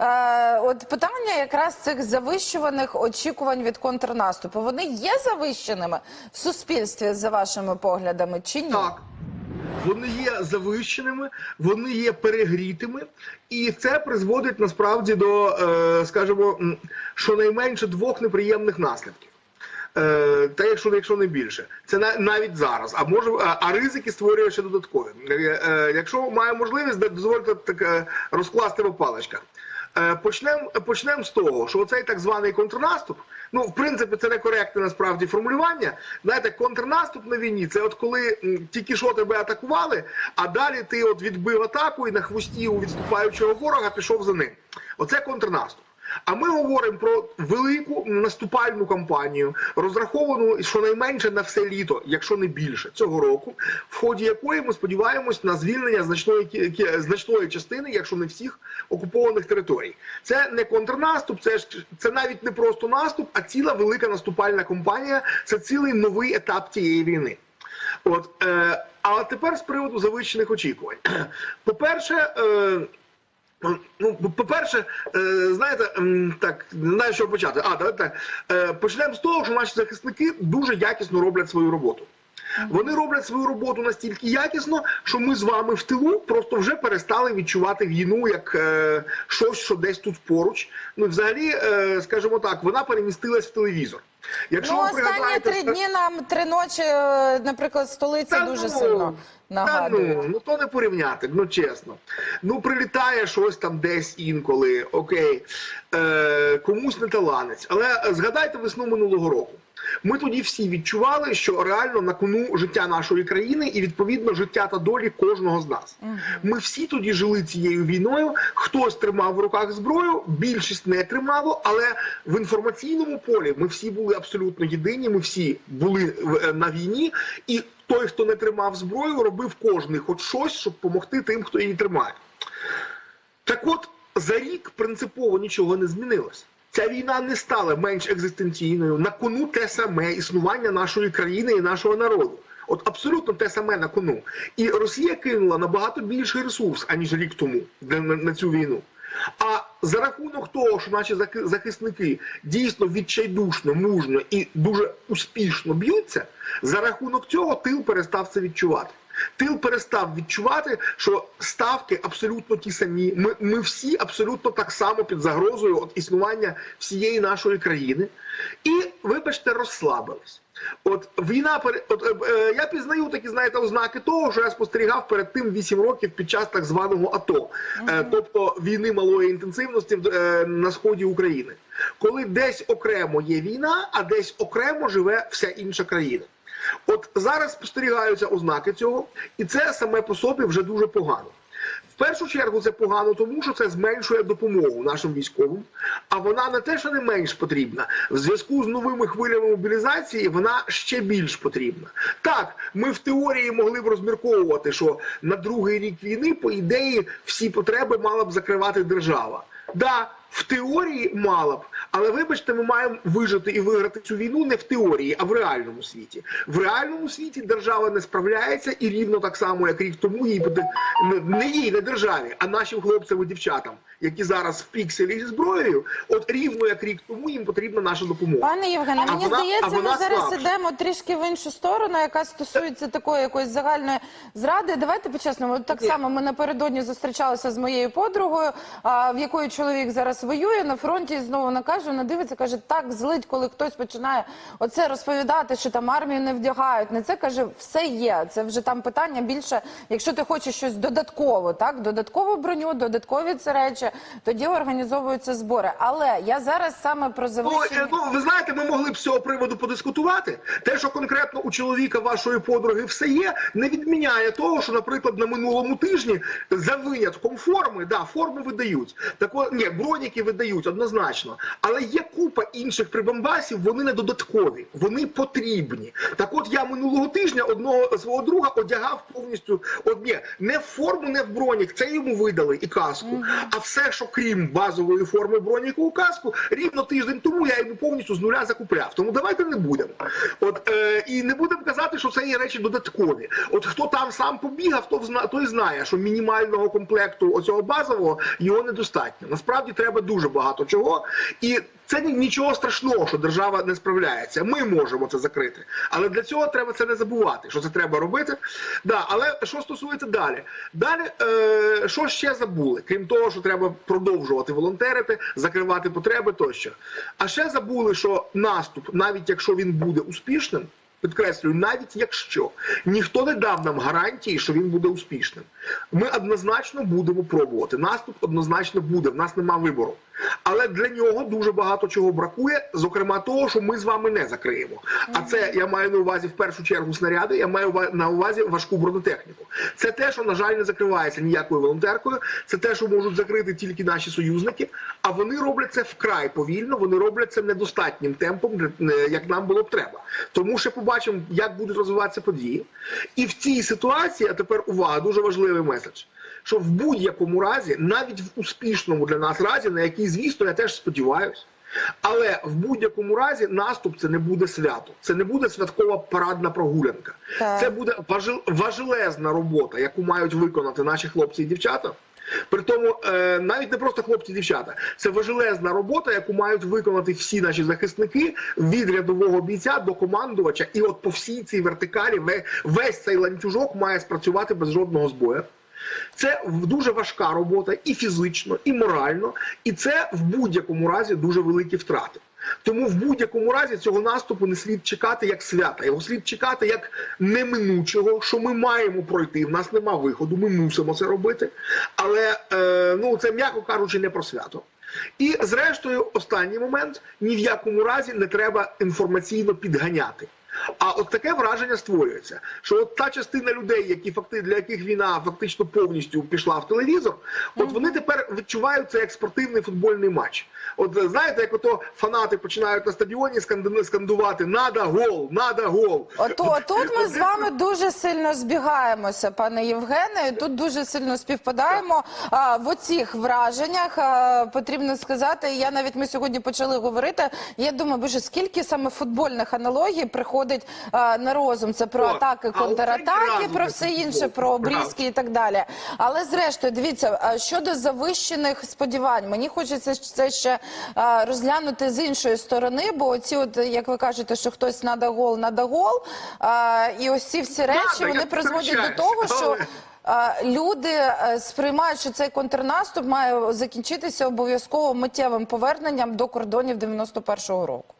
е, от питання якраз цих завищуваних очікувань від контрнаступу. Вони є завищеними в суспільстві за вашими поглядами чи ні? Так. Вони є завищеними, вони є перегрітими, і це призводить насправді до, е, скажімо, щонайменше двох неприємних наслідків. Е, Та якщо, якщо не більше, це на- навіть зараз. А може а, ризики створює ще додаткові. Якщо має можливість, дозвольте так розкласти по паличках. Почнемо почнем з того, що оцей так званий контрнаступ. Ну, в принципі, це некоректне насправді формулювання. Знаєте, контрнаступ на війні це от коли тільки що тебе атакували, а далі ти от відбив атаку і на хвості у відступаючого ворога пішов за ним. Оце контрнаступ. А ми говоримо про велику наступальну кампанію, розраховану щонайменше на все літо, якщо не більше, цього року, в ході якої ми сподіваємось на звільнення значної значної частини, якщо не всіх окупованих територій. Це не контрнаступ, це ж це навіть не просто наступ, а ціла велика наступальна кампанія. Це цілий новий етап цієї війни. От, е, а тепер з приводу завищених очікувань. По-перше, е, Ну, по-перше, е, знаєте, так, не знаю, що почати. А, давайте. Е, Почнемо з того, що наші захисники дуже якісно роблять свою роботу. Вони роблять свою роботу настільки якісно, що ми з вами в тилу просто вже перестали відчувати війну як е, щось, що десь тут поруч. Ну, взагалі, е, скажімо так, вона перемістилась в телевізор. Якщо Ну, ви останні три дні нам три ночі, е, наприклад, столиця дуже ну, сильно Та нагадує. ну, ну то не порівняти, ну чесно. Ну прилітає щось там десь інколи, окей, е, комусь не таланець. Але е, згадайте весну минулого року. Ми тоді всі відчували, що реально на кону життя нашої країни і відповідно життя та долі кожного з нас. Ми всі тоді жили цією війною. Хтось тримав в руках зброю, більшість не тримало, але в інформаційному полі ми всі були абсолютно єдині. Ми всі були е, на війні, і той, хто не тримав зброю, робив кожний хоч щось, щоб допомогти тим, хто її тримає. Так от за рік принципово нічого не змінилось. Ця війна не стала менш екзистенційною. На кону те саме існування нашої країни і нашого народу. От абсолютно те саме на кону. І Росія кинула набагато більший ресурс, аніж рік тому на, цю війну. А за рахунок того, що наші захисники дійсно відчайдушно, мужньо і дуже успішно б'ються, за рахунок цього тил перестав це відчувати. Тил перестав відчувати, що ставки абсолютно ті самі. Ми, ми всі абсолютно так само під загрозою от існування всієї нашої країни. І, вибачте, розслабились. От війна от, е, е, я пізнаю такі, знаєте, ознаки того, що я спостерігав перед тим 8 років під час так званого АТО, е, тобто війни малої інтенсивності в- е, на сході України, коли десь окремо є війна, а десь окремо живе вся інша країна. От зараз спостерігаються ознаки цього, і це саме по собі вже дуже погано. В першу чергу це погано, тому що це зменшує допомогу нашим військовим. А вона не те, що не менш потрібна. В зв'язку з новими хвилями мобілізації вона ще більш потрібна. Так, ми в теорії могли б розмірковувати, що на другий рік війни, по ідеї, всі потреби мала б закривати держава. Да, в теорії мала б, але вибачте, ми маємо вижити і виграти цю війну не в теорії, а в реальному світі. В реальному світі держава не справляється і рівно так само, як рік тому їй поти- не- не їй, не державі, а нашим хлопцям і дівчатам, які зараз в пікселі зі зброєю, от рівно як рік тому їм потрібна наша допомога. Пане Євгене, мені вона- здається, ми зараз слабша. ідемо трішки в іншу сторону, яка стосується такої якоїсь загальної зради. Давайте по-чесному. Так Ні. само ми напередодні зустрічалися з моєю подругою, а, в якої чоловік зараз воює на фронті. і Знову вона каже, вона дивиться, каже, так злить, коли хтось починає оце розповідати, що там армію не вдягають. Не це каже, все є. Це вже там питання більше. Якщо ти хочеш щось додатково, так додаткову броню, додаткові ці речі, тоді організовуються збори. Але я зараз саме про завищення. ну, ви знаєте, ми могли б з цього приводу подискутувати. Те, що конкретно у чоловіка вашої подруги все є, не відміняє того, що, наприклад, на минулому тижні за винятком форми, да, форми видають. Так от, ні, броніки броніки видають однозначно, але є купа інших прибамбасів, вони не додаткові, вони потрібні. Так от я минулого тижня одного свого друга одягав повністю от, ні, не в форму, не в бронік, це йому видали і каску. А все, що крім базової форми броніку і каску, рівно тиждень тому я йому повністю з нуля закупляв. Тому давайте не будемо. От е, і не будемо казати, що це є речі додаткові. От хто там сам побігав, то той знає, що мінімального комплекту оцього базового його недостатньо. Насправді треба дуже багато чого, і це нічого страшного, що держава не справляється. Ми можемо це закрити, але для цього треба це не забувати. Що це треба робити? Да, але що стосується далі, далі е, що ще забули? Крім того, що треба продовжувати волонтерити, закривати потреби тощо. А ще забули, що наступ, навіть якщо він буде успішним. Підкреслюю, навіть якщо ніхто не дав нам гарантії, що він буде успішним, ми однозначно будемо пробувати. Наступ однозначно буде. В нас нема вибору. Але для нього дуже багато чого бракує, зокрема того, що ми з вами не закриємо. А це я маю на увазі в першу чергу снаряди. Я маю на увазі важку бронетехніку. Це те, що на жаль не закривається ніякою волонтеркою. Це те, що можуть закрити тільки наші союзники. А вони роблять це вкрай повільно. Вони роблять це недостатнім темпом, е, як нам було б треба. Тому ще побачимо, як будуть розвиватися події. І в цій ситуації, а тепер увага, дуже важливий меседж. Що в будь-якому разі, навіть в успішному для нас разі, на який, звісно, я теж сподіваюся. Але в будь-якому разі наступ це не буде свято, це не буде святкова парадна прогулянка. Так. Це буде важелезна робота, яку мають виконати наші хлопці і дівчата. При тому е, навіть не просто хлопці і дівчата, це важелезна робота, яку мають виконати всі наші захисники від рядового бійця до командувача. І от по всій цій вертикалі весь цей ланцюжок має спрацювати без жодного збою. Це дуже важка робота і фізично, і морально, і це в будь-якому разі дуже великі втрати. Тому в будь-якому разі цього наступу не слід чекати як свята. Його слід чекати як неминучого, що ми маємо пройти. В нас нема виходу, ми мусимо це робити. Але е, ну це м'яко кажучи, не про свято. І зрештою, останній момент ні в якому разі не треба інформаційно підганяти. А от таке враження створюється, що от та частина людей, які факти для яких війна фактично повністю пішла в телевізор, от вони тепер відчувають це як спортивний футбольний матч. От знаєте, як ото фанати починають на стадіоні сканду- скандувати «Надо гол, надо гол. Ото тут ми з вами дуже сильно збігаємося, пане Євгене. і Тут дуже сильно співпадаємо а, в оцих враженнях. А, потрібно сказати, я навіть ми сьогодні почали говорити. Я думаю, боже, скільки саме футбольних аналогій приходить а, на розум. Це про О, атаки, контратаки, про все інше, про обрізки і так далі. Але зрештою, дивіться, щодо завищених сподівань, мені хочеться це ще а, розглянути з іншої сторони, бо оці, от як ви кажете, що хтось надо гол, надо гол, а, і ось ці всі речі вони призводять до того, що. Люди е, сприймають, що цей контрнаступ має закінчитися обов'язково миттєвим поверненням до кордонів 91-го року.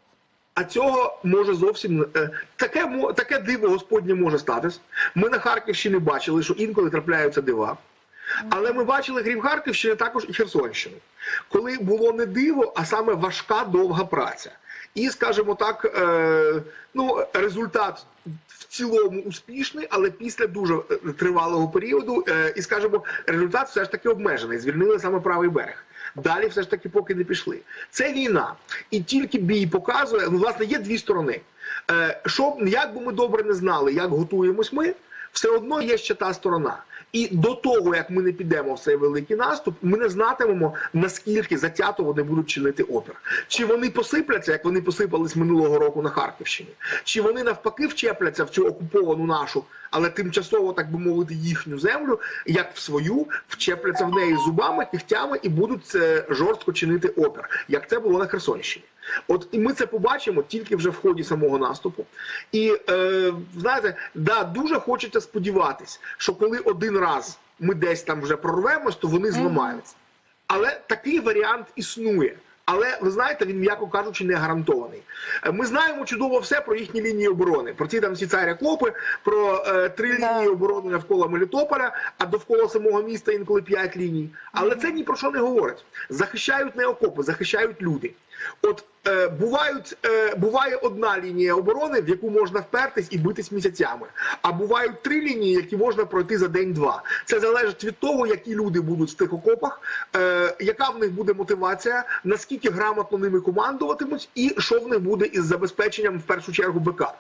А цього може зовсім е, таке таке диво Господнє може статись. Ми на Харківщині бачили, що інколи трапляються дива. Але ми бачили, крім Харківщини, також і Херсонщину, коли було не диво, а саме важка довга праця. І, скажімо так, е, ну, результат в цілому успішний, але після дуже е, тривалого періоду, е, і, скажімо, результат все ж таки обмежений. Звільнили саме правий берег. Далі все ж таки поки не пішли. Це війна. І тільки бій показує, ну, власне, є дві сторони. Е, що, як би ми добре не знали, як готуємось ми, все одно є ще та сторона. І до того, як ми не підемо в цей великий наступ, ми не знатимемо, наскільки затято вони будуть чинити опір. Чи вони посипляться, як вони посипались минулого року на Харківщині, чи вони навпаки вчепляться в цю окуповану нашу, але тимчасово, так би мовити, їхню землю, як в свою, вчепляться в неї зубами, кігтями і будуть е, жорстко чинити опір, як це було на Херсонщині. От і ми це побачимо тільки вже в ході самого наступу. І е, знаєте, да, дуже хочеться сподіватись, що коли один раз ми десь там вже прорвемось, то вони зламаються. Але такий варіант існує. Але ви знаєте, він, м'яко кажучи, не гарантований. Е, Ми знаємо чудово все про їхні лінії оборони, про ці там всі царя клопи, про е, три Да. лінії оборони навколо Мелітополя, а довкола самого міста інколи п'ять ліній. Але це ні про що не говорить. Захищають не окопи, захищають люди. От бувають, е, буває одна лінія оборони, в яку можна впертись і битись місяцями. А бувають три лінії, які можна пройти за день-два. Це залежить від того, які люди будуть в тих окопах, е, яка в них буде мотивація, наскільки грамотно ними командуватимуть, і що в них буде із забезпеченням в першу чергу БК.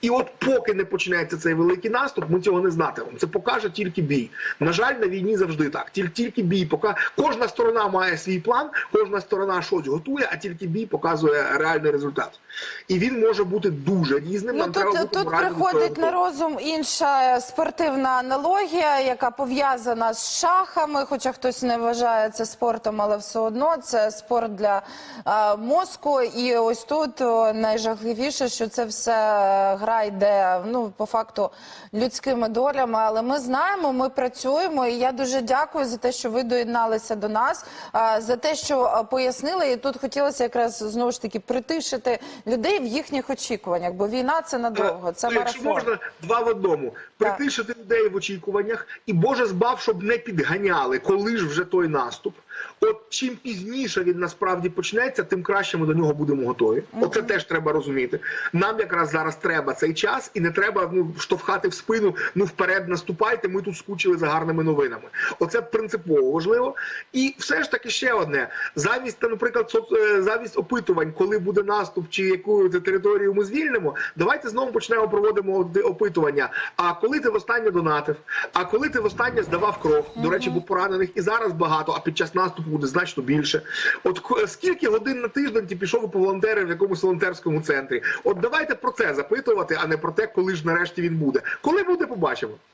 І от поки не почнеться цей великий наступ, ми цього не знатимемо. Це покаже тільки бій. На жаль, на війні завжди так. Тільки тільки бій пока кожна сторона має свій план, кожна сторона щось готує, а тільки бій показує реальний результат. І він може бути дуже різним. Ну Нам тут, бути тут приходить на розум інша спортивна аналогія, яка пов'язана з шахами. Хоча хтось не вважає це спортом, але все одно це спорт для е, мозку. І ось тут найжахливіше, що це все е, гра йде ну по факту людськими долями. Але ми знаємо, ми працюємо. І я дуже дякую за те, що ви доєдналися до нас, е, за те, що е, пояснили. І тут хотілося якраз знову ж таки притишити людей в їхніх очікуваннях, бо війна це надовго, це марафон. Якщо можна два в одному притишити людей в очікуваннях, і Боже збав, щоб не підганяли, коли ж вже той наступ. От чим пізніше він насправді почнеться, тим краще ми до нього будемо готові. Оце теж треба розуміти. Нам якраз зараз треба цей час, і не треба ну штовхати в спину. Ну вперед наступайте. Ми тут скучили за гарними новинами. Оце принципово важливо. І все ж таки ще одне: замість наприклад, е, замість опитувань, коли буде наступ чи яку територію ми звільнимо, давайте знову почнемо проводимо опитування. А коли ти востаннє донатив? А коли ти востаннє здавав кров? До речі, бо поранених і зараз багато, а під час наступу буде значно більше. От скільки годин на тиждень ти пішов по волонтери в якомусь волонтерському центрі? От давайте про це запитувати, а не про те, коли ж нарешті він буде. Коли буде, побачимо.